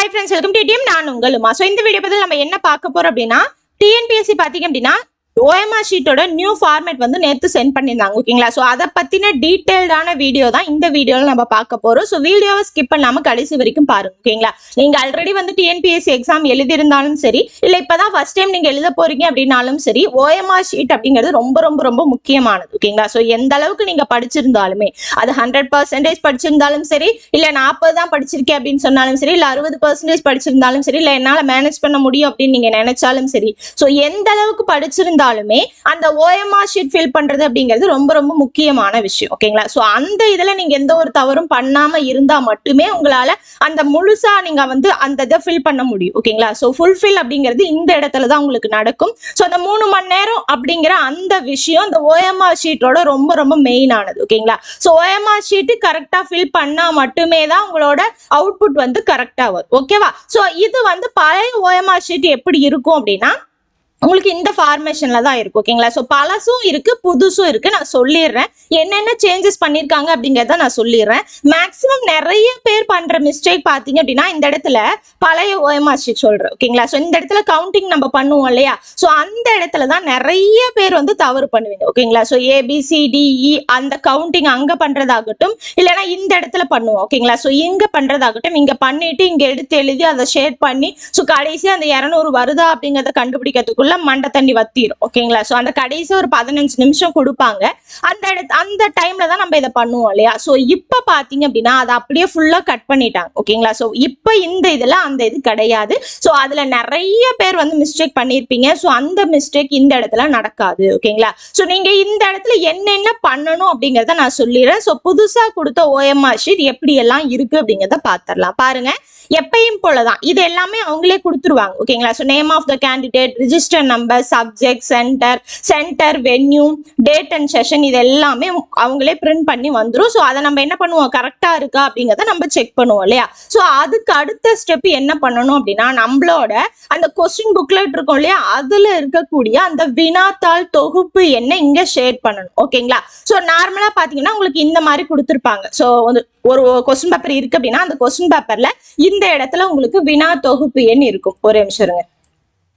Hi friends welcome to TM நான் உங்களுமா so இந்த வீடியோ பத்தி நம்ம என்ன பார்க்க போகிறோம் அப்படின்னா டிஎன்பிஎஸ்சி பார்த்தீங்க அப்படின்னா ஓஎம்ஆர் ஷீட்டோட நியூ ஃபார்மேட் வந்து நேற்று சென்ட் பண்ணியிருந்தாங்க ஓகேங்களா? ஸோ அதை பற்றின டீட்டெயில்டான வீடியோ தான் இந்த வீடியோவில் நம்ம பார்க்க போகிறோம் ஸோ வீடியோவை ஸ்கிப் பண்ணாமல் கடைசி வரைக்கும் பாருங்க ஓகேங்களா? நீங்கள் ஆல்ரெடி வந்து டிஎன்பிஎஸ்சி எக்ஸாம் எழுதியிருந்தாலும் சரி இல்லை இப்போ தான் ஃபர்ஸ்ட் டைம் நீங்கள் எழுத போறீங்க அப்படின்னாலும் சரி ஓஎம்ஆர் ஷீட் அப்படிங்கிறது ரொம்ப ரொம்ப ரொம்ப முக்கியமானது ஓகேங்களா? ஸோ எந்த அளவுக்கு நீங்கள் படிச்சிருந்தாலுமே அது ஹண்ட்ரட் பர்சன்டேஜ் படிச்சிருந்தாலும் சரி இல்லை நாற்பது தான் படிச்சிருக்கேன் அப்படின்னு சொன்னாலும் சரி இல்லை அறுபது பர்சன்டேஜ் படிச்சிருந்தாலும் சரி இல்லை என்னால் மேனேஜ் பண்ண முடியும் அப்படின்னு நீங்கள் நினைச்சாலும் சரி ஸோ எந்த அளவுக்கு படிச்சிருந்தாலும் அந்த ஓஎம்ஆர் ஷீட் ஃபில் பண்றது அப்படிங்கிறது ரொம்ப ரொம்ப முக்கியமான விஷயம். ஓகேங்களா ஸோ அந்த இதில் நீங்க எந்த ஒரு தவறும் பண்ணாம இருந்தா மட்டுமே உங்களால அந்த முழுசா நீங்க வந்து அந்த இதை ஃபில் பண்ண முடியும். ஓகேங்களா ஸோ ஃபுல்ஃபில் அப்படிங்கிறது இந்த இடத்துல தான் உங்களுக்கு நடக்கும். ஸோ அந்த மூணு மணி நேரம் அப்படிங்கிற அந்த விஷயம் இந்த ஓஎம்ஆர் ஷீட்டோட ரொம்ப ரொம்ப மெயினானது ஓகேங்களா ஸோ ஓஎம்ஆர் ஷீட்டு கரெக்டாக ஃபில் பண்ணா மட்டுமே தான் உங்களோட அவுட்புட் வந்து கரெக்டாக வரும். ஓகேவா ஸோ இது வந்து பழைய ஓஎம்ஆர் ஷீட் எப்படி இருக்கும் அப்படின்னா உங்களுக்கு இந்த ஃபார்மேஷன்ல தான் இருக்கும் ஓகேங்களா ஸோ பழசும் இருக்கு புதுசும் இருக்கு. நான் சொல்லிடுறேன். என்னென்ன சேஞ்சஸ் பண்ணியிருக்காங்க அப்படிங்கிறத நான் சொல்லிடுறேன். மேக்ஸிமம் நிறைய பேர் பண்ற மிஸ்டேக் பார்த்தீங்க அப்படின்னா இந்த இடத்துல பழைய ஓஎம்ஆர் ஷீட் சொல்றேன் ஓகேங்களா ஸோ இந்த இடத்துல கவுண்டிங் நம்ம பண்ணுவோம் இல்லையா? ஸோ அந்த இடத்துல தான் நிறைய பேர் வந்து தவறு பண்ணுவீங்க ஓகேங்களா ஸோ ஏபிசிடிஇ அந்த கவுண்டிங் அங்க பண்றதாகட்டும் இல்லைன்னா இந்த இடத்துல பண்ணுவோம் ஓகேங்களா ஸோ இங்க பண்றதாகட்டும் இங்க பண்ணிட்டு இங்க எடுத்து எழுதி அதை ஷேர் பண்ணி ஸோ கடைசி அந்த இரநூறு வருதா அப்படிங்கிறத கண்டுபிடிக்கிறதுக்குள்ள மண்டை தண்ணி வத்திரும் ஓகேங்களா? ஸோ அந்த கடைசி ஒரு பதினஞ்சு நிமிஷம் கொடுப்பாங்க. அந்த இடத்து அந்த டைம்ல தான் நம்ம இதை பண்ணுவோம் இல்லையா? ஸோ இப்போ பார்த்தீங்க அப்படின்னா அதை அப்படியே ஃபுல்லாக கட் பண்ணிட்டாங்க ஓகேங்களா? ஸோ இப்போ இந்த இதில் அந்த இது கிடையாது. ஸோ அதில் நிறைய பேர் வந்து மிஸ்டேக் பண்ணியிருப்பீங்க ஸோ அந்த மிஸ்டேக் இந்த இடத்துல நடக்காது ஓகேங்களா? ஸோ நீங்கள் இந்த இடத்துல என்னென்ன பண்ணணும் அப்படிங்கிறத நான் சொல்லிடுறேன். ஸோ புதுசாக கொடுத்த ஓஎம்ஆர் ஷீட் எப்படி எல்லாம் இருக்கு அப்படிங்கிறத பார்த்துடலாம் பாருங்க. எப்பயும் போலதான். இது எல்லாமே அவங்களே கொடுத்துருவாங்க. ஓகேங்களா? So name of the candidate register number subject centre centre venue date and session இது எல்லாமே அவங்களே பிரிண்ட் பண்ணி வந்துடும் ஸோ அதை நம்ம என்ன பண்ணுவோம்? கரெக்டாக இருக்கா அப்படிங்கிறத நம்ம செக் பண்ணுவோம் இல்லையா? ஸோ அதுக்கு அடுத்த ஸ்டெப் என்ன பண்ணணும் அப்படின்னா நம்மளோட அந்த கொஸ்டின் புக்லெட் இருக்கும் இல்லையா? அதுல இருக்கக்கூடிய அந்த வினாத்தாள் தொகுப்பு என்ன இங்க ஷேர் பண்ணணும். ஓகேங்களா? ஸோ நார்மலா பாத்தீங்கன்னா உங்களுக்கு இந்த மாதிரி கொடுத்துருப்பாங்க. ஸோ ஒரு கொஸ்டின் பேப்பர் இருக்கு அப்படின்னா அந்த கொஸ்டின் பேப்பர்ல இந்த இடத்துல உங்களுக்கு வினா தொகுப்பு எண் இருக்கும். ஒரு நிமிஷம் இருங்க.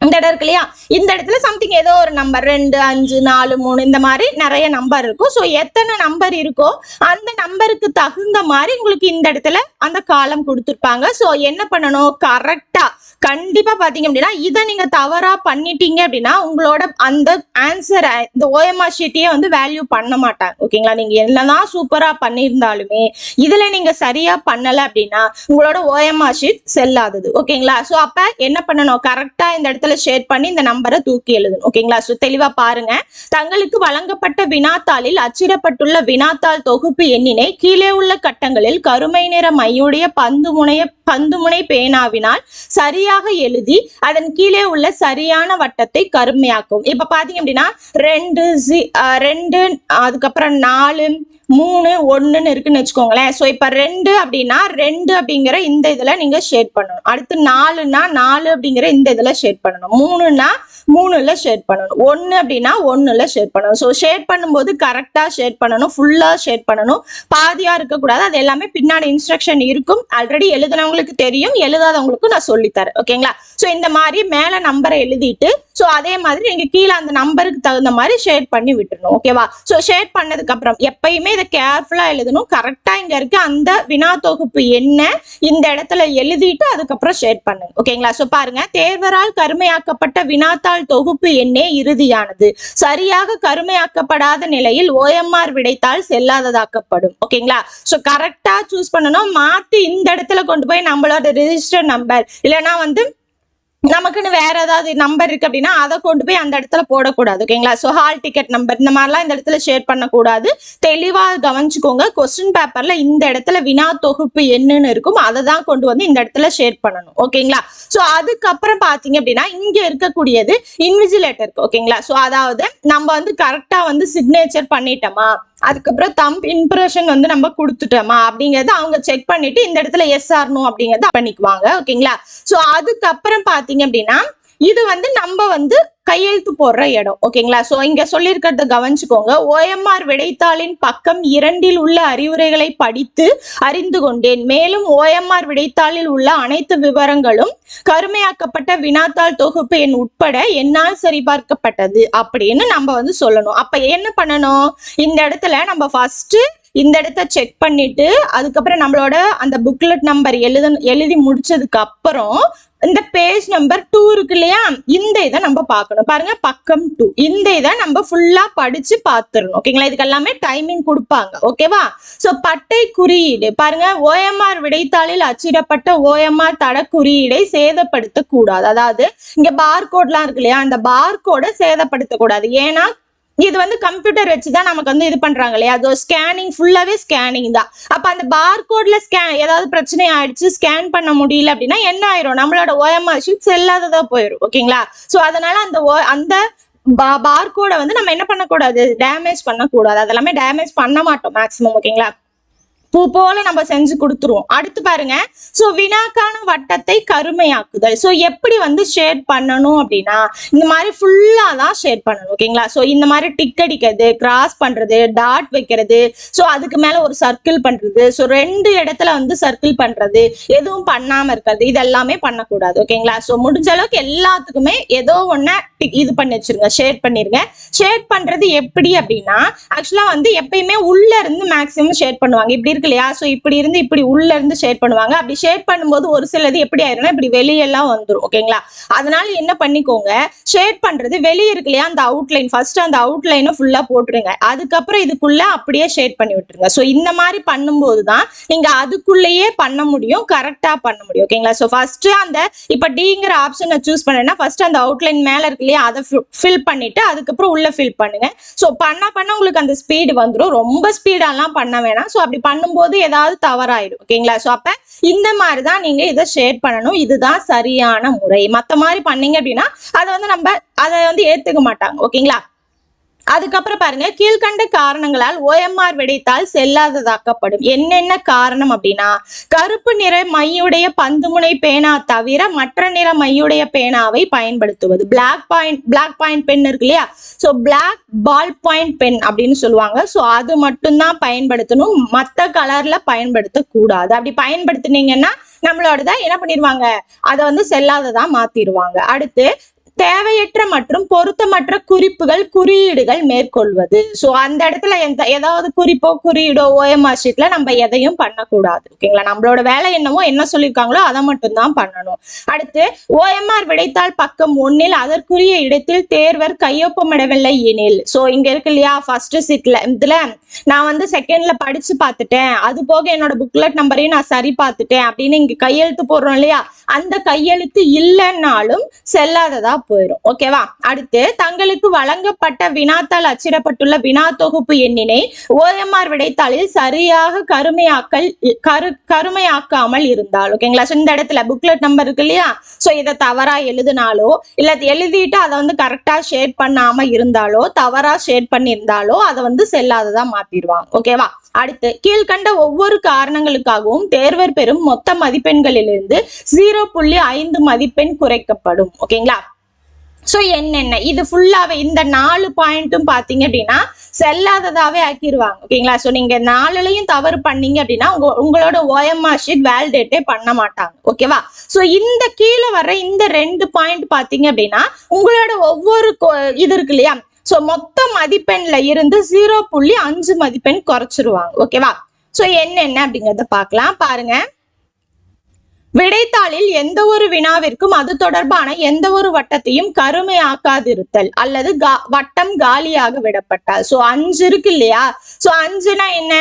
இந்த இடம் இருக்கு இல்லையா? இந்த இடத்துல சம்திங் ஏதோ ஒரு நம்பர் ரெண்டு அஞ்சு நாலு மூணு இந்த மாதிரி நிறைய நம்பர் இருக்கும். ஸோ எத்தனை நம்பர் இருக்கோ அந்த நம்பருக்கு தகுந்த மாதிரி உங்களுக்கு இந்த இடத்துல அந்த காலம் கொடுத்துருப்பாங்க. ஸோ என்ன பண்ணணும்? கரெக்டா கண்டிப்பா பாத்தீங்க அப்படின்னா இதை நீங்க தவறா பண்ணிட்டீங்க அப்படின்னா உங்களோட அந்த ஆன்சர் இந்த ஓஎம்ஆர் ஷீட்டையே வந்து வேல்யூ பண்ண மாட்டாங்க. ஓகேங்களா நீங்க என்னதான் சூப்பரா பண்ணியிருந்தாலுமே இதுல நீங்க சரியா பண்ணல அப்படின்னா உங்களோட ஓஎம்ஆர் ஷீட் செல்லாதது. ஓகேங்களா ஸோ அப்ப என்ன பண்ணணும்? கரெக்டா இந்த இடத்துல ஷேர் பண்ணி இந்த நம்பரை தூக்கி எழுதணும். ஓகேங்களா ஸோ தெளிவா பாருங்க. தங்களுக்கு வழங்கப்பட்ட வினாத்தாளில் அச்சிடப்பட்டுள்ள வினாத்தாள் தொகுப்பு எண்ணினை கீழே உள்ள கட்டங்களில் கருமை நிற மையுடைய பந்து முனைய பந்துமுனை பேனாவினால் சரியாக எழுதி அதன் கீழே உள்ள சரியான வட்டத்தை கருமையாக்கும். இப்ப பாத்தீங்க அப்படின்னா ரெண்டு சி- ரெண்டு அதுக்கப்புறம் நாலு மூணு ஒன்றுன்னு இருக்குன்னு வச்சுக்கோங்களேன். ஸோ இப்போ ரெண்டு அப்படின்னா ரெண்டு அப்படிங்கிற இந்த இதில் நீங்கள் ஷேட் பண்ணணும். அடுத்து நாலுன்னா நாலு அப்படிங்கிற இந்த இதில் ஷேட் பண்ணணும். மூணுன்னா மூணுல ஷேட் பண்ணணும். ஒன்று அப்படின்னா ஒன்றுல ஷேட் பண்ணணும். ஸோ ஷேட் பண்ணும்போது கரெக்டாக ஷேட் பண்ணணும். ஃபுல்லாக ஷேட் பண்ணணும். பாதியாக இருக்கக்கூடாது. அது எல்லாமே பின்னாடி இன்ஸ்ட்ரக்ஷன் இருக்கும். ஆல்ரெடி எழுதுனவங்களுக்கு தெரியும் எழுதாதவங்களுக்கும் நான் சொல்லித்தரேன். ஓகேங்களா? ஸோ இந்த மாதிரி மேலே நம்பரை எழுதிட்டு ஸோ அதே மாதிரி நீங்கள் கீழே அந்த நம்பருக்கு தகுந்த மாதிரி ஷேட் பண்ணி விட்டுருணும் ஓகேவா? ஸோ ஷேட் பண்ணதுக்கு அப்புறம் எப்பயுமே இதை கேர்ஃபுல்லாக எழுதணும். கரெக்டாக இங்கே இருக்க அந்த வினா தொகுப்பு என்ன இந்த இடத்துல எழுதிட்டு அதுக்கப்புறம் ஷேட் பண்ணுங்க. ஓகேங்களா? ஸோ பாருங்க. தேர்வரால் கருமையாக்கப்பட்ட வினாத்தாள் தொகுப்பு எண்ணே இறுதியானது. சரியாக கருமையாக்கப்படாத நிலையில் ஓஎம்ஆர் விடைத்தாள் செல்லாததாக்கப்படும். ஓகேங்களா? ஸோ கரெக்டா சூஸ் பண்ணணும். மாத்தி இந்த இடத்துல கொண்டு போய் நம்மளோட ரிஜிஸ்டர் நம்பர் இல்லைனா வந்து நமக்குன்னு வேற ஏதாவது நம்பர் இருக்கு அப்படின்னா அதை கொண்டு போய் அந்த இடத்துல போடக்கூடாது ஓகேங்களா ஸோ ஹால் டிக்கெட் நம்பர் இந்த மாதிரிலாம் இந்த இடத்துல ஷேர் பண்ணக்கூடாது. தெளிவா கவனிச்சுக்கோங்க கொஸ்டின் பேப்பர்ல இந்த இடத்துல வினா தொகுப்பு என்னன்னு இருக்கும் அதை தான் கொண்டு வந்து இந்த இடத்துல ஷேர் பண்ணணும் ஓகேங்களா ஸோ அதுக்கப்புறம் பாத்தீங்க அப்படின்னா இங்க இருக்கக்கூடியது இன்விஜிலேட்டர் ஓகேங்களா ஸோ அதாவது நம்ம வந்து கரெக்டா வந்து சிக்னேச்சர் பண்ணிட்டோமா? அதுக்கப்புறம் தம்ப் இம்ப்ரெஷன் வந்து நம்ம கொடுத்துட்டோமா? அப்படிங்கறத அவங்க செக் பண்ணிட்டு இந்த இடத்துல எஸ் ஆர்னோ அப்படிங்கறத பண்ணிக்குவாங்க. ஓகேங்களா ஸோ அதுக்கப்புறம் பாத்தீங்க அப்படின்னா இது வந்து நம்ம வந்து கையெழுத்து போடுற இடம் ஓகேங்களா? சோ இங்க சொல்லியிருக்கிறத கவனிச்சுக்கோங்க. ஓஎம்ஆர் விடைத்தாளின் பக்கம் இரண்டில் உள்ள அறிவுரைகளை படித்து அறிந்து கொண்டேன். மேலும் ஓஎம்ஆர் விடைத்தாளில் உள்ள அனைத்து விவரங்களும் கருமையாக்கப்பட்ட வினாத்தாள் தொகுப்பு எண் உட்பட என்னால் சரிபார்க்கப்பட்டது அப்படின்னு நம்ம வந்து சொல்லணும். அப்ப என்ன பண்ணணும்? இந்த இடத்துல நம்ம ஃபர்ஸ்ட் இந்த இடத்த செக் பண்ணிட்டு அதுக்கப்புறம் நம்மளோட அந்த புக்லெட் நம்பர் எழுத எழுதி முடிச்சதுக்கு அப்புறம் இந்த பேஜ் நம்பர் டூ இருக்கு இல்லையா? இந்த இதை நம்ம பார்க்கணும். பாருங்க பக்கம் டூ இந்த இதை நம்ம ஃபுல்லா படிச்சு பார்த்துடணும். ஓகேங்களா இதுக்கு எல்லாமே டைமிங் கொடுப்பாங்க. ஓகேவா சோ பட்டை குறியீடு. பாருங்க ஓஎம்ஆர் விடைத்தாளில் அச்சிடப்பட்ட ஓஎம்ஆர் தட குறியீடை சேதப்படுத்த கூடாது அதாவது இங்க பார்கோட்லாம் இருக்கு இல்லையா? அந்த பார்கோடை சேதப்படுத்த கூடாது ஏன்னா இது வந்து கம்ப்யூட்டர் வச்சு தான் நமக்கு வந்து இது பண்றாங்க இல்லையா? அது ஸ்கேனிங் ஃபுல்லாவே ஸ்கேனிங் தான். அப்ப அந்த பார்கோட்ல ஸ்கேன் ஏதாவது பிரச்சனை ஆயிடுச்சு ஸ்கேன் பண்ண முடியல அப்படின்னா என்ன ஆயிரும்? நம்மளோட ஓஎம்ஆர் ஷீட்ஸ் செல்லாததா போயிடும் ஓகேங்களா? சோ அதனால அந்த அந்த பார்கோடை வந்து நம்ம என்ன பண்ணக்கூடாது? டேமேஜ் பண்ணக்கூடாது. அதெல்லாமே டேமேஜ் பண்ண மாட்டோம் மேக்ஸிமம் ஓகேங்களா? பூ போல நம்ம செஞ்சு கொடுத்துருவோம். அடுத்து பாருங்க. சோ வினாக்கான வட்டத்தை கருமையாக்குதல். சோ எப்படி வந்து ஷேட் பண்ணணும் அப்படின்னா இந்த மாதிரி ஃபுல்லா தான் ஷேட் பண்ணணும் ஓகேங்களா சோ இந்த மாதிரி டிக் அடிக்கிறது கிராஸ் பண்றது டாட் வைக்கிறது சோ அதுக்கு மேல ஒரு சர்க்கிள் பண்றது சோ ரெண்டு இடத்துல வந்து சர்க்கிள் பண்றது எதுவும் பண்ணாம இருக்கிறது இது எல்லாமே பண்ணக்கூடாது ஓகேங்களா சோ முடிஞ்ச அளவுக்கு எல்லாத்துக்குமே ஏதோ ஒண்ணு இது பண்ணி வச்சிருங்க ஷேட் பண்ணிருங்க. ஷேட் பண்றது எப்படி அப்படின்னா ஆக்சுவலா வந்து எப்பயுமே உள்ள இருந்து மேக்ஸிமம் ஷேட் பண்ணுவாங்க. இப்படி இருக்கு இல்லையா ஸோ இப்படி இருந்து இப்படி உள்ள இருந்து ஷேட் பண்ணுவாங்க. அப்படி ஷேட் பண்ணும்போது ஒரு சிலது எப்படி ஆயிரும்னா இப்படி வெளியெல்லாம் வந்துடும் ஓகேங்களா அதனால என்ன பண்ணிக்கோங்க? ஷேட் பண்றது வெளியே இருக்கு இல்லையா அந்த அவுட்லைன் ஃபர்ஸ்ட் அந்த அவுட்லைனை ஃபுல்லா போட்டுருங்க. அதுக்கப்புறம் இதுக்குள்ள அப்படியே ஷேட் பண்ணி விட்டுருங்க. ஸோ இந்த மாதிரி பண்ணும்போது தான் நீங்க அதுக்குள்ளேயே பண்ண முடியும் கரெக்டா பண்ண முடியும். ஓகேங்களா ஸோ ஃபர்ஸ்ட் அந்த இப்ப டிங்கிற ஆப்ஷனை சூஸ் பண்ணேன்னா ஃபர்ஸ்ட் அந்த அவுட்லைன் மேல இருக்கு இல்லையா அதை ஃபில் பண்ணிட்டு அதுக்கப்புறம் உள்ள ஃபில் பண்ணுங்க. ஸோ பண்ண பண்ண உங்களுக்கு அந்த ஸ்பீடு வந்துடும் ரொம்ப ஸ்பீடாலாம் பண்ண வேணாம். ஸோ அப்படி பண்ணும் பண்ணும்போது ஏதாவது தவறாயிடும் ஓகேங்களா? ஸோ அப்ப இந்த மாதிரி தான் நீங்க இதை ஷேர் பண்ணணும். இதுதான் சரியான முறை. மத்த மாதிரி பண்ணீங்க அப்படின்னா அதை வந்து நம்ம அதை வந்து ஏத்துக்க மாட்டாங்க ஓகேங்களா? அதுக்கப்புறம் பாருங்க கீழ்கண்ட காரணங்களால் ஓஎம்ஆர் வெடித்தால் செல்லாததாக்கப்படும். என்னென்ன காரணம் அப்படின்னா கருப்பு நிற மையுடைய பந்துமுனை பேனா தவிர மற்ற நிற மையுடைய பேனாவை பயன்படுத்துவது. Black point black point pen இருக்கு இல்லையா? So black ball point pen அப்படின்னு சொல்லுவாங்க. ஸோ அது மட்டும்தான் பயன்படுத்தணும். மற்ற கலர்ல பயன்படுத்தக்கூடாது. அப்படி பயன்படுத்துனீங்கன்னா நம்மளோடதான் என்ன பண்ணிடுவாங்க? அதை வந்து செல்லாததா மாத்திடுவாங்க. அடுத்து தேவையற்ற மற்றும் பொருத்தமற்ற குறிப்புகள் குறியீடுகள் மேற்கொள்வது. சோ அந்த இடத்துல எந்த ஏதாவது குறிப்போ குறியீடோ ஓஎம்ஆர் ஷீட்ல நம்ம எதையும் பண்ணக்கூடாது. ஓகேங்களா? நம்மளோட வேலை என்னவோ என்ன சொல்லியிருக்காங்களோ அதை மட்டும் தான் பண்ணணும். அடுத்து ஓஎம்ஆர் விடைத்தாள் பக்கம் ஒன்னில் அதற்குரிய இடத்தில் தேர்வர் கையொப்பமிடவில்லை எனில். சோ இங்க இருக்கு இல்லையா? ஃபர்ஸ்ட் சீட்ல இதுல நான் வந்து செகண்ட்ல படிச்சு பார்த்துட்டேன். அது போக என்னோட புக்லெட் நம்பரையும் நான் சரி பார்த்துட்டேன் அப்படின்னு இங்க கையெழுத்து போடுறோம் இல்லையா? அந்த கையெழுத்து இல்லைன்னாலும் செல்லாததா போயிடும் ஓகேவா அடுத்து தங்களுக்கு வழங்கப்பட்ட வினாத்தாள் அச்சிடப்பட்டுள்ள வினா தொகுப்பு எண்ணினை ஓஎம்ஆர் விடைத்தாளில் சரியாக கருமையாக்கல் கரு கருமையாக்காமல் இருந்தால். ஓகேங்களா ஸோ இந்த இடத்துல புக்லெட் நம்பர் இருக்கு இல்லையா? ஸோ இதை தவறா எழுதினாலோ இல்ல எழுதிட்டு அதை வந்து கரெக்டா ஷேட் பண்ணாம இருந்தாலோ தவறா ஷேட் பண்ணியிருந்தாலோ அதை வந்து செல்லாததா மாத்திடுவாங்க. ஓகேவா அடுத்து கீழ்கண்ட ஒவ்வொரு காரணங்களுக்காகவும் தேர்வர் பெறும் மொத்த மதிப்பெண்களிலிருந்து ஜீரோ புள்ளி ஐந்து மதிப்பெண் குறைக்கப்படும். ஓகேங்களா சோ என்னென்ன? இது ஃபுல்லாவே இந்த நாலு பாயிண்ட்டும் பார்த்தீங்க அப்படின்னா செல்லாததாவே ஆக்கிடுவாங்க ஓகேங்களா சோ நீங்க நாலுலையும் தவறு பண்ணீங்க அப்படின்னா உங்க உங்களோட ஓஎம்ஆர் ஷீட் வேலிடேட்டே பண்ண மாட்டாங்க. ஓகேவா சோ இந்த கீழே வர்ற இந்த ரெண்டு பாயிண்ட் பார்த்தீங்க அப்படின்னா உங்களோட ஒவ்வொரு இது இருக்கு இல்லையா? சோ மொத்த மதிப்பெண்ல இருந்து ஜீரோ புள்ளி அஞ்சு மதிப்பெண் குறைச்சிருவாங்க. ஓகேவா சோ என்னென்ன அப்படிங்கறத பார்க்கலாம் பாருங்க. விடைத்தாளில் எந்த ஒரு வினாவிற்கும் அது தொடர்பான எந்த ஒரு வட்டத்தையும் கருமையாக்காதிருத்தல் அல்லது கா- வட்டம் காலியாக விடப்பட்டால். சோ அஞ்சு இருக்கு இல்லையா? சோ அஞ்சுனா என்ன?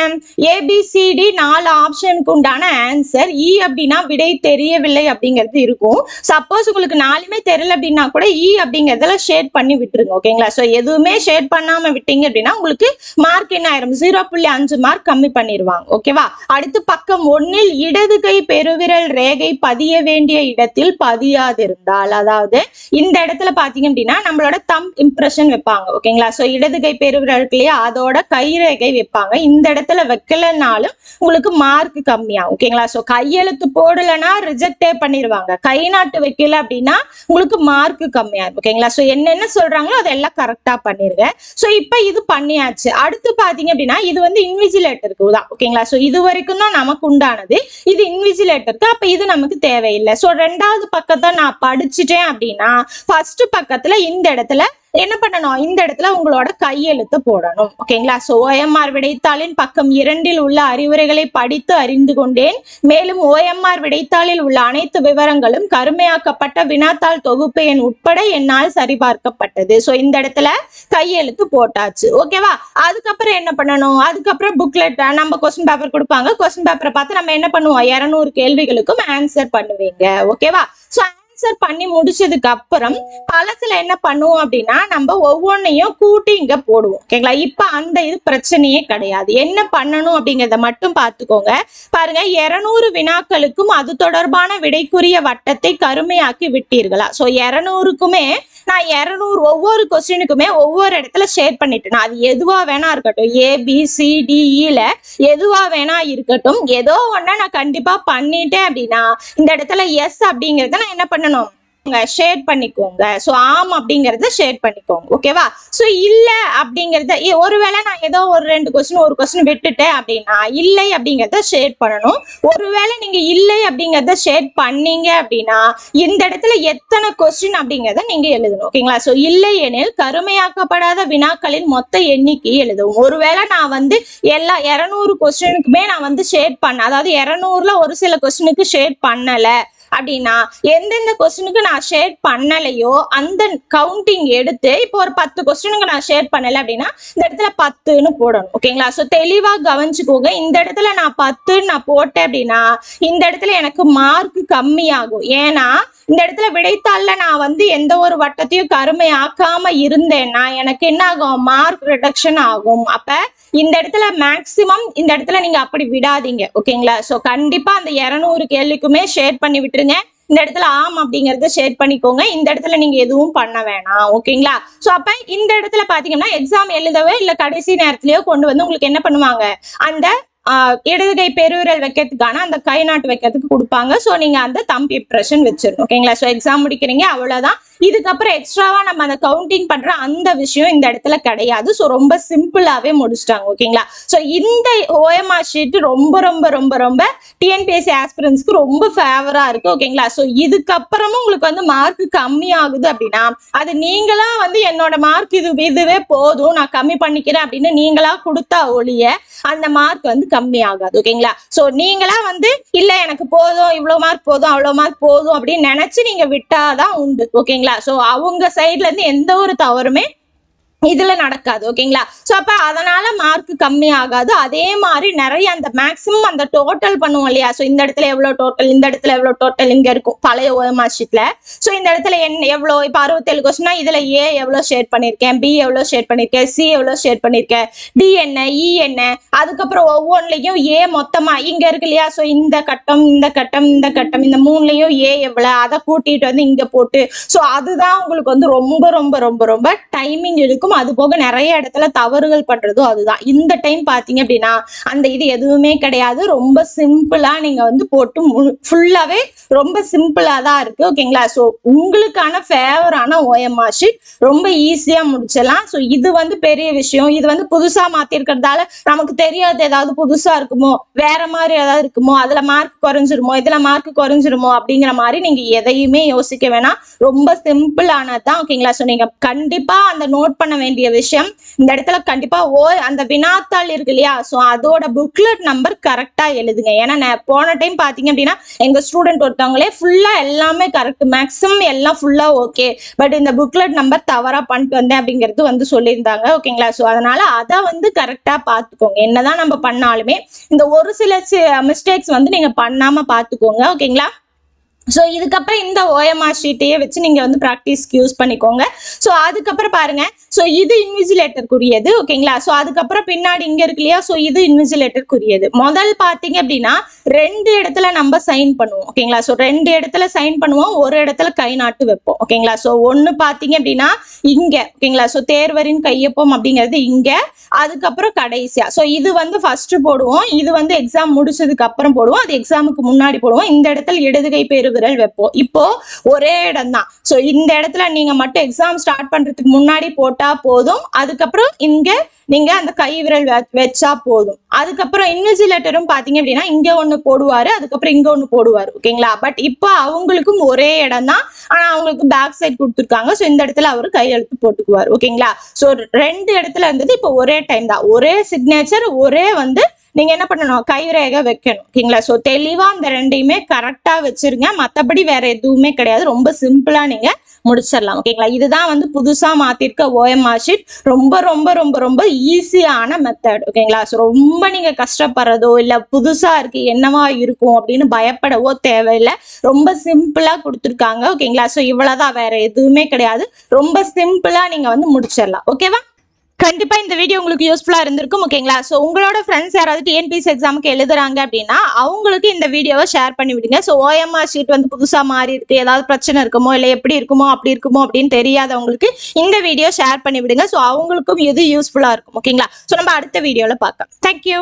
ஏபிசிடி நாலு ஆப்ஷனுக்கு உண்டான ஆன்சர் இ e அப்படின்னா விடை தெரியவில்லை அப்படிங்கிறது இருக்கும். சப்போஸ் உங்களுக்கு நாலுமே தெரியல அப்படின்னா கூட e இ அப்படிங்கறதுல ஷேர் பண்ணி விட்டுருங்க ஓகேங்களா சோ எதுவுமே ஷேர் பண்ணாம விட்டீங்க அப்படின்னா உங்களுக்கு மார்க் என்ன ஆயிரும்? ஜீரோ புள்ளி அஞ்சு மார்க் கம்மி பண்ணிடுவாங்க ஓகேவா அடுத்து பக்கம் ஒன்னில் இடது கை பெருவிரல் ரேகை நகை பதிய வேண்டிய இடத்தில் பதியாதிருந்தால் அதாவது இந்த இடத்துல பாத்தீங்க அப்படின்னா நம்மளோட தம் இம்ப்ரெஷன் வைப்பாங்க ஓகேங்களா சோ இடது கை பெருவிரல் இருக்கு இல்லையா? அதோட கைரேகை வைப்பாங்க. இந்த இடத்துல வைக்கலனாலும் உங்களுக்கு மார்க் கம்மியாகும் ஓகேங்களா சோ கையெழுத்து போடலைன்னா ரிஜெக்டே பண்ணிடுவாங்க கை நாட்டு வைக்கல அப்படின்னா உங்களுக்கு மார்க் கம்மியா ஓகேங்களா சோ என்னென்ன சொல்றாங்களோ அதெல்லாம் கரெக்டா பண்ணிருங்க. சோ இப்போ இது பண்ணியாச்சு. அடுத்து பாத்தீங்க அப்படின்னா இது வந்து இன்விஜிலேட்டருக்கு தான் ஓகேங்களா சோ இது வரைக்கும் தான் நமக்கு உண்டானது. இது இன்விஜிலேட்டருக்கு அப்ப இது நமக்கு தேவையில்லை. சோ ரெண்டாவது பக்கத்தை நான் படிச்சுட்டேன் அப்படின்னா ஃபர்ஸ்ட் பக்கத்துல இந்த இடத்துல என்ன பண்ணணும்? இந்த இடத்துல உங்களோட கையெழுத்து போடணும். ஓகேங்களா? சோ ஓஎம்ஆர் விடைத்தாளின் பக்கம் இரண்டில் உள்ள அறிவுரைகளை படித்து அறிந்து கொண்டேன். மேலும் ஓஎம்ஆர் விடைத்தாளில் உள்ள அனைத்து விவரங்களும் கருமையாக்கப்பட்ட வினாத்தாள் தொகுப்பு எண் உட்பட என்னால் சரிபார்க்கப்பட்டது. சோ இந்த இடத்துல கையெழுத்து போட்டாச்சு. ஓகேவா? அதுக்கப்புறம் என்ன பண்ணணும்? அதுக்கப்புறம் புக்லெட் நம்ம கொஸ்டின் பேப்பர் கொடுப்பாங்க. கொஸ்டின் பேப்பரை பார்த்து நம்ம என்ன பண்ணுவோம்? இரநூறு கேள்விகளுக்கும் ஆன்சர் பண்ணுவீங்க. ஓகேவா? ஆன்சர் பண்ணி முடிச்சதுக்கு அப்புறம் பழசுல என்ன பண்ணுவோம் அப்படின்னா நம்ம ஒவ்வொன்றையும் கூட்டி இங்க போடுவோம். ஓகேங்களா இப்ப அந்த இது பிரச்சனையே கிடையாது. என்ன பண்ணணும் அப்படிங்கறத மட்டும் பார்த்துக்கோங்க. பாருங்க இருநூறு வினாக்களுக்கும் அது தொடர்பான விடைக்குரிய வட்டத்தை கருமையாக்கி விட்டீர்களா? சோ இருநூறுக்குமே நான் இருநூறு ஒவ்வொரு கொஸ்டினுக்குமே ஒவ்வொரு இடத்துல ஷேர் பண்ணிட்டேன் அது எதுவா வேணா இருக்கட்டும். ஏபிசிடிஇல e பி எதுவா வேணா இருக்கட்டும். ஏதோ ஒண்ணா நான் கண்டிப்பா பண்ணிட்டேன் அப்படின்னா இந்த இடத்துல எஸ் அப்படிங்கறத நான் என்ன பண்ணணும்? ஷேர் பண்ணிக்கோங்க. ஸோ ஆம் அப்படிங்கறத ஷேர் பண்ணிக்கோங்க. ஓகேவா ஸோ இல்லை அப்படிங்கறத ஏ, ஒருவேளை நான் ஏதோ ஒரு ரெண்டு கொஸ்டின் ஒரு கொஸ்டின் விட்டுட்டேன் அப்படின்னா இல்லை அப்படிங்கறத ஷேர் பண்ணணும். ஒருவேளை நீங்க இல்லை அப்படிங்கறத ஷேர் பண்ணீங்க அப்படின்னா இந்த இடத்துல எத்தனை கொஸ்டின் அப்படிங்கறத நீங்க எழுதணும். ஓகேங்களா ஸோ இல்லை எனில் கருமையாக்கப்படாத வினாக்களின் மொத்த எண்ணிக்கை எழுதவும். ஒருவேளை நான் வந்து எல்லா இரநூறு கொஸ்டினுக்குமே நான் வந்து ஷேர் பண்ண அதாவது இரநூறுல ஒரு சில கொஸ்டினுக்கு ஷேர் பண்ணலை அப்படின்னா எந்தெந்த கொஸ்டினுக்கு நான் ஷேர் பண்ணலையோ அந்த கவுண்டிங் எடுத்து இப்போ ஒரு பத்து கொஸ்டினுக்கு நான் ஷேர் பண்ணலை அப்படின்னா இந்த இடத்துல பத்துன்னு போடணும். ஓகேங்களா? ஸோ தெளிவாக கவனிச்சுக்கோங்க. இந்த இடத்துல நான் பத்துன்னு நான் போட்டேன் அப்படின்னா இந்த இடத்துல எனக்கு மார்க் கம்மியாகும். ஏன்னா இந்த இடத்துல விடைத்தாள்ல நான் வந்து எந்த ஒரு வட்டத்தையும் கருமை ஆக்காம இருந்தேன்னா எனக்கு என்ன ஆகும்? மார்க் ரிடக்ஷன் ஆகும். அப்ப இந்த இடத்துல மேக்சிமம் இந்த இடத்துல நீங்க அப்படி விடாதீங்க. ஓகேங்களா சோ கண்டிப்பா அந்த இருநூறு கேள்விக்குமே ஷேர் பண்ணி விட்டுருங்க. இந்த இடத்துல ஆம் அப்படிங்கறத ஷேர் பண்ணிக்கோங்க. இந்த இடத்துல நீங்க எதுவும் பண்ண வேணாம். ஓகேங்களா சோ அப்ப இந்த இடத்துல பாத்தீங்கன்னா எக்ஸாம் எழுதவே இல்ல கடைசி நேரத்திலயோ கொண்டு வந்து உங்களுக்கு என்ன பண்ணுவாங்க? அந்த இடது கை பெருவிரல் வைக்கிறதுக்கான அந்த கை நாட்டு வைக்கிறதுக்கு கொடுப்பாங்க. ஸோ நீங்க அந்த தம் இம்ப்ரெஷன் வச்சிடணும் ஓகேங்களா ஸோ எக்ஸாம் முடிக்கிறீங்க அவ்வளோதான் இதுக்கப்புறம் எக்ஸ்ட்ராவா நம்ம அந்த கவுண்டிங் பண்ற அந்த விஷயம் இந்த இடத்துல கிடையாது. ஸோ ரொம்ப சிம்பிளாவே முடிச்சிட்டாங்க ஓகேங்களா ஸோ இந்த ஓஎம்ஆர் ஷீட் ரொம்ப ரொம்ப ரொம்ப ரொம்ப டிஎன்பிஎஸ்சி ஆஸ்பிரன்ஸ்க்கு ரொம்ப ஃபேவரா இருக்கு ஓகேங்களா ஸோ இதுக்கப்புறமும் உங்களுக்கு வந்து மார்க் கம்மி ஆகுது அப்படின்னா அது நீங்களா வந்து என்னோட மார்க் இது இதுவே போதும் நான் கம்மி பண்ணிக்கிறேன் அப்படின்னு நீங்களா கொடுத்தா ஒழிய அந்த மார்க் வந்து கம்மி ஆகாது ஓகேங்களா? சோ நீங்களா வந்து இல்ல எனக்கு போதும் இவ்வளவு மார்க் போதும் அவ்வளவு மார்க் போதும் அப்படின்னு நினைச்சு நீங்க விட்டாதான் உண்டு ஓகேங்களா? சோ அவங்க சைடுல இருந்து எந்த ஒரு தவறுமே இதுல நடக்காது ஓகேங்களா? ஸோ அப்ப அதனால மார்க் கம்மி ஆகாது. அதே மாதிரி நிறைய அந்த மேக்ஸிமம் அந்த டோட்டல் பண்ணுவோம் இல்லையா? ஸோ இந்த இடத்துல எவ்வளவு டோட்டல் இந்த இடத்துல எவ்வளவு டோட்டல் இங்க இருக்கும் பழைய மாசத்துல ஸோ இந்த இடத்துல என்ன எவ்வளவு இப்ப அறுபத்தேழு கொஸ்டினா இதுல ஏ எவ்வளவு ஷேர் பண்ணிருக்கேன் பி எவ்வளவு ஷேர் பண்ணிருக்கேன் சி எவ்வளவு ஷேர் பண்ணிருக்கேன் டி என்ன இ என்ன அதுக்கப்புறம் ஒவ்வொன்றுலையும் ஏ மொத்தமா இங்க இருக்கு இல்லையா? ஸோ இந்த கட்டம் இந்த கட்டம் இந்த கட்டம் இந்த மூணுலயும் ஏ எவ்வளவு அதை கூட்டிட்டு வந்து இங்க போட்டு. ஸோ அதுதான் உங்களுக்கு வந்து ரொம்ப ரொம்ப ரொம்ப ரொம்ப டைமிங் இருக்கும். இழுக்கும் அது போக நிறைய இடத்துல தவறுகள் பண்றதும் அதுதான். இந்த டைம் பாத்தீங்க அப்படின்னா அந்த இது எதுவுமே கிடையாது. ரொம்ப சிம்பிளா நீங்க வந்து போட்டு ஃபுல்லாவே ரொம்ப சிம்பிளா தான் இருக்கு. ஓகேங்களா சோ உங்களுக்கான ஃபேவரான ஓஎம்ஆர் ஷீட் ரொம்ப ஈஸியா முடிச்சிடலாம். சோ இது வந்து பெரிய விஷயம். இது வந்து புதுசா மாத்திருக்கிறதால நமக்கு தெரியாது ஏதாவது புதுசா இருக்குமோ வேற மாதிரி ஏதாவது இருக்குமோ அதுல மார்க் குறைஞ்சிருமோ இதுல மார்க் குறைஞ்சிருமோ அப்படிங்கிற மாதிரி நீங்க எதையுமே யோசிக்க வேணாம். ரொம்ப சிம்பிளானது தான் ஓகேங்களா ஸோ நீங்க கண்டிப்பா அந்த நோட் பண்ண வேண்டிய விஷயம். இந்த இடத்துல கண்டிப்பா ஓ அந்த வினாத்தாள் இருக்கு இல்லையா? ஸோ அதோட புக்லெட் நம்பர் கரெக்டா எழுதுங்க. ஏன்னா நான் போன டைம் பாத்தீங்க அப்படின்னா எங்க ஸ்டூடெண்ட் ஒருத்தவங்களே ஃபுல்லா எல்லாமே கரெக்ட் மேக்ஸிமம் எல்லாம் ஃபுல்லா ஓகே பட் இந்த புக்லெட் நம்பர் தவறா பண்ணிட்டு வந்தேன் அப்படிங்கிறது வந்து சொல்லியிருந்தாங்க. ஓகேங்களா ஸோ அதனால அதை வந்து கரெக்டா பார்த்துக்கோங்க. என்னதான் நம்ம பண்ணாலுமே இந்த ஒரு சில மிஸ்டேக்ஸ் வந்து நீங்க பண்ணாம பார்த்துக்கோங்க. ஓகேங்களா ஸோ இதுக்கப்புறம் இந்த ஓஎம்ஆர் ஷீட்டையே வச்சு நீங்கள் வந்து ப்ராக்டிஸ்க்கு யூஸ் பண்ணிக்கோங்க. ஸோ அதுக்கப்புறம் பாருங்க. ஸோ இது இன்விஜிலேட்டருக்குரியது ஓகேங்களா ஸோ அதுக்கப்புறம் பின்னாடி இங்கே இருக்கு இல்லையா? ஸோ இது இன்விஜிலேட்டருக்குரியது முதல் பார்த்தீங்க அப்படின்னா ரெண்டு இடத்துல நம்ம சைன் பண்ணுவோம் ஓகேங்களா ஸோ ரெண்டு இடத்துல சைன் பண்ணுவோம் ஒரு இடத்துல கை நாட்டு வைப்போம் ஓகேங்களா ஸோ ஒன்று பார்த்தீங்க அப்படின்னா இங்கே ஓகேங்களா ஸோ தேர்வரின் கையொப்பம் அப்படிங்கிறது இங்கே அதுக்கப்புறம் கடைசியா. ஸோ இது வந்து ஃபஸ்ட்டு போடுவோம் இது வந்து எக்ஸாம் முடிச்சதுக்கு அப்புறம் போடுவோம் அது எக்ஸாமுக்கு முன்னாடி போடுவோம் இந்த இடத்துல இடதுகை விரல் வைப்போம். இப்போ ஒரே இடம் தான் ஸோ இந்த இடத்துல நீங்க மட்டும் எக்ஸாம் ஸ்டார்ட் பண்றதுக்கு முன்னாடி போட்டா போதும். அதுக்கப்புறம் இங்க நீங்க அந்த கை விரல் வச்சா போதும். அதுக்கப்புறம் இன்விஜிலேட்டரும் பாத்தீங்க அப்படின்னா இங்க ஒண்ணு போடுவாரு அதுக்கப்புறம் இங்க ஒண்ணு போடுவாரு. ஓகேங்களா பட் இப்போ அவங்களுக்கும் ஒரே இடம் தான் ஆனா அவங்களுக்கு பேக் சைட் கொடுத்துருக்காங்க. ஸோ இந்த இடத்துல அவர் கையெழுத்து போட்டுக்குவார். ஓகேங்களா ஸோ ரெண்டு இடத்துல இருந்தது இப்போ ஒரே டைம் தான். ஒரே சிக்னேச்சர் ஒரே வந்து நீங்க என்ன பண்ணணும்? கைரேகை வைக்கணும். ஓகேங்களா? ஸோ தெளிவா அந்த ரெண்டையுமே கரெக்டா வச்சிருங்க. மத்தபடி வேற எதுவுமே கிடையாது. ரொம்ப சிம்பிளா நீங்க முடிச்சிடலாம். ஓகேங்களா? இதுதான் வந்து புதுசா மாத்திருக்க ஓஎம்ஆர் ஷீட் ரொம்ப ரொம்ப ரொம்ப ரொம்ப ஈஸியான மெத்தட் ஓகேங்களா? ஸோ ரொம்ப நீங்க கஷ்டப்படுறதோ இல்ல புதுசா இருக்கு என்னவா இருக்கும் அப்படின்னு பயப்படவோ தேவையில்லை. ரொம்ப சிம்பிளா கொடுத்துருக்காங்க. ஓகேங்களா? ஸோ இவ்வளவுதான். வேற எதுவுமே கிடையாது. ரொம்ப சிம்பிளா நீங்க வந்து முடிச்சிடலாம். ஓகேவா? கண்டிப்பா இந்த வீடியோ உங்களுக்கு யூஸ்ஃபுல்லா இருந்திருக்கும் ஓகேங்களா ஸோ உங்களோட ஃப்ரெண்ட்ஸ் யாராவது டிஎன்பிஎஸ் எக்ஸாமுக்கு எழுதுறாங்க அப்படின்னா அவங்களுக்கு இந்த வீடியோவை ஷேர் பண்ணி விடுங்க. ஸோ ஓஎம்ஆர் ஷீட் வந்து புதுசா மாறி இருக்கு. ஏதாவது பிரச்சனை இருக்குமோ இல்லை எப்படி இருக்குமோ அப்படி இருக்குமோ அப்படின்னு தெரியாதவங்களுக்கு இந்த வீடியோ ஷேர் பண்ணி விடுங்க. ஸோ அவங்களுக்கும் இது யூஸ்ஃபுல்லா இருக்கும் ஓகேங்களா ஸோ நம்ம அடுத்த வீடியோவில் பார்க்கலாம். தேங்க்யூ